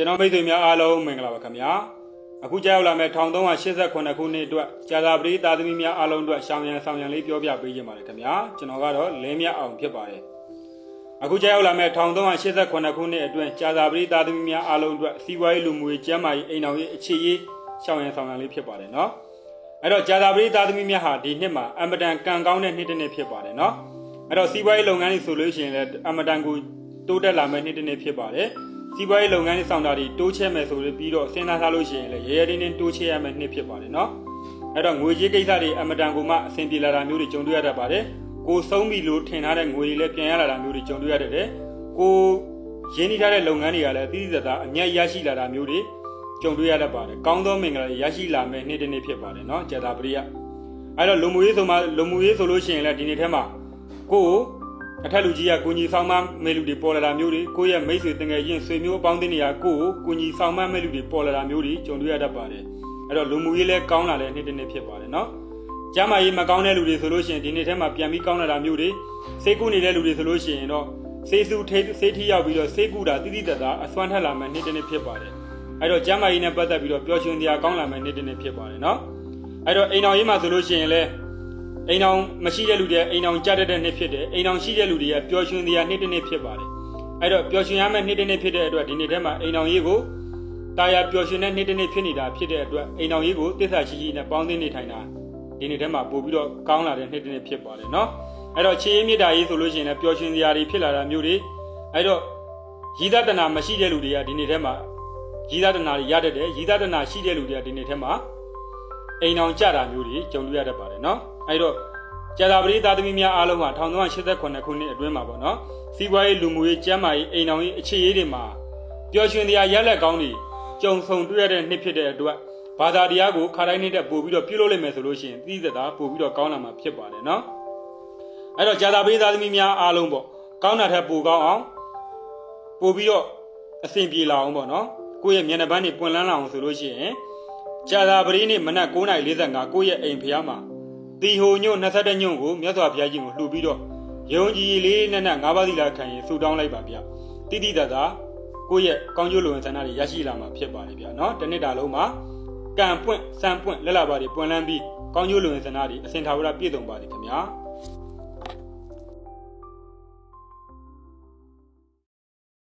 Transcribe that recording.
ကျွန်တော်မိတ်ဆွေများအားလုံးမင်္ဂလာပါခင်ဗျာအခုကြောက်လာမဲ့1389ခုနှစ်အတွက်ကြာသာပရိသာသမီများအားလုံးအတွက်ရှောင်းရံဆောင်ရံလေးပြောပြပေးခြင်းပါတယ်ခင်ဗျာကျွန်တော်ကတော့လင်းမြအောင်ဖြစ်ပါတယ်အခုကြောက်လာမဲ့1389ခုနှစ်အတွင်းကြာသာပရိသာသမီများအားလုံးအတွက်စီးပွားရေးလူမှုရေးကျန်းမာရေးအိမ်တော်ရေးအခြေရေးရှောင်းရံဆောင်ရံလေးဖြစ်ပါတယ်နော်အဲ့တော့ကြာသာပရိသာသမီများဟာဒီနှစ်မှာအမတန်ကံကောင်းတဲ့နှစ်တစ်နှစ်ဖြစ်ပါတယ်နော်အဲ့တော့စီးပွားရေးလုပ်ငန်းတွေဆိုလို့ရှိရင်လည်းအမတန်ကိုတိုးတက်လာမဲ့နှစ်တစ်နှစ်ဖြစ်ပါတယ် စီးပွားရေးလုပ်ငန်းဆောင်တာတွေတိုးချဲ့မယ်ဆိုပြီးတော့စဉ်းစားထားလို့ရှိရင်လည်းရေရင်းနှင်းတိုးချဲ့ရမယ်နှစ်ဖြစ်ပါတယ်နော်အဲ့တော့ငွေကြေးကိစ္စတွေအမတန်ကိုမှအဆင်ပြေလာတာမျိုးတွေကြုံတွေ့ရတတ်ပါတယ်ကိုဆုံးပြီလို့ထင်ထားတဲ့ငွေတွေလည်းပြန်ရလာတာမျိုးတွေကြုံတွေ့ရတတ်တယ်ကိုရင်းနှီးထားတဲ့လုပ်ငန်းတွေကလည်းတိတိကျကျအမြတ်ရရှိလာတာမျိုးတွေကြုံတွေ့ရတတ်ပါတယ်ကောင်းသောမင်္ဂလာတွေရရှိလာမယ်နေ့တစ်နေ့ဖြစ်ပါတယ်နော်ကျေတာပရိယအဲ့တော့လူမှုရေးဆိုမှလူမှုရေးဆိုလို့ရှိရင်လည်းဒီနေ့ထဲမှာကိုကို အထက်လူကြီးကကိုကြီးဆောင်မမဲလူတွေပေါ်လာတာမျိုးတွေကိုယ့်ရဲ့မိတ်ဆွေတငယ်ချင်းဆွေမျိုးအပေါင်းအသင်းတွေကကိုကိုကိုကြီးဆောင်မမဲလူတွေပေါ်လာတာမျိုးတွေကြုံတွေ့ရတတ်ပါတယ်အဲ့တော့လူမှုရေးလဲကောင်းလာတဲ့နေ့တစ်နေ့ဖြစ်ပါတယ်နော်ကျမ်းမာရေးမကောင်းတဲ့လူတွေဆိုလို့ရှိရင်ဒီနေ့ထဲမှာပြန်ပြီးကောင်းလာတာမျိုးတွေစိတ်ကူးနေတဲ့လူတွေဆိုလို့ရှိရင်တော့စေစုထိစေးထီရောက်ပြီးတော့စေကူတာတိတိတတ်တာအစွမ်းထက်လာမယ်နေ့တစ်နေ့ဖြစ်ပါတယ်အဲ့တော့ကျမ်းမာရေးနဲ့ပတ်သက်ပြီးတော့ပျော်ရွှင်စရာကောင်းလာမယ်နေ့တစ်နေ့ဖြစ်ပါတယ်နော်အဲ့တော့အိမ်တော်ရေးမှာဆိုလို့ရှိရင်လဲ အိမ်အောင်မရှိတဲ့လူတွေအိမ်အောင်ကြတတ်တဲ့နှစ်ဖြစ်တယ်အိမ်အောင်ရှိတဲ့လူတွေကပျော်ရွှင်တရားနှစ်တစ်နှစ်ဖြစ်ပါတယ်အဲ့တော့ပျော်ရွှင်ရမယ့်နှစ်တစ်နှစ်ဖြစ်တဲ့အတွက်ဒီနေ့ထဲမှာအိမ်အောင်ရေးကိုတာယာပျော်ရွှင်တဲ့နှစ်တစ်နှစ်ဖြစ်နေတာဖြစ်တဲ့အတွက်အိမ်အောင်ရေးကိုတစ္ဆာရှိရှိနဲ့ပေါင်းသင်းနေထိုင်တာဒီနေ့ထဲမှာပို့ပြီးတော့ကောင်းလာတဲ့နှစ်တစ်နှစ်ဖြစ်ပါတယ်နော်အဲ့တော့ခြေရင်းမြစ်တာရေးဆိုလို့ရှိရင်လည်းပျော်ရွှင်စရာတွေဖြစ်လာတာမျိုးတွေအဲ့တော့ရည်သားတနာမရှိတဲ့လူတွေကဒီနေ့ထဲမှာရည်သားတနာတွေရတတ်တယ်ရည်သားတနာရှိတဲ့လူတွေကဒီနေ့ထဲမှာ အိမ်အောင်ကြတာမျိုးတွေကြုံတွေ့ရတတ်ပါတယ်နော်အဲ့တော့ကြာသာပရိသားသမီးများအားလုံးဟာ1388ခုနှစ်အတွင်းမှာပေါ့နော်စီးပွားရေးလူမှုရေးကျန်းမာရေးအိမ်အောင်ရေးအခြေရေးတွေမှာပျော်ရွှင်တရားရက်လက်ကောင်းတွေကြုံဆုံတွေ့ရတဲ့နှစ်ဖြစ်တဲ့အတွက်ဘာသာတရားကိုခါတိုင်းနေတဲ့ပို့ပြီးတော့ပြုလုပ်လိုက်မယ်ဆိုလို့ရှိရင်သိသက်သာပို့ပြီးတော့ကောင်းလာမှာဖြစ်ပါတယ်နော်အဲ့တော့ကြာသာပရိသားသမီးများအားလုံးပေါ့ကောင်းတာထက်ပိုကောင်းအောင်ပို့ပြီးတော့အဆင်ပြေလာအောင်ပေါ့နော်ကိုယ့်ရဲ့မျက်နှာပန်းတွေပွင့်လန်းလာအောင်ဆိုလို့ရှိရင် ကြာသာပရိနေ့မနက်9:45ကိုယ့်ရဲ့အိမ်ဖျားမှာတီဟိုညွန့်22ညွန့်ကိုမြတ်စွာဘုရားကြီးကိုလှူပြီးတော့ယုံကြည်လေးနဲ့နဲ့ငါးပါးသီလခံရင်ဆူတောင်းလိုက်ပါဗျတိတိတသာကိုယ့်ရဲ့ကောင်းကျိုးလိုဝင်ဆန္ဒတွေရရှိလာမှာဖြစ်ပါတယ်ဗျเนาะတနေ့တာလုံးမှာကံပွင့်စံပွင့်လက်လာပါတွေပွင့်လန်းပြီးကောင်းကျိုးလိုဝင်ဆန္ဒတွေအစင်သာဝရပြည့်စုံပါသည်ခင်ဗျာ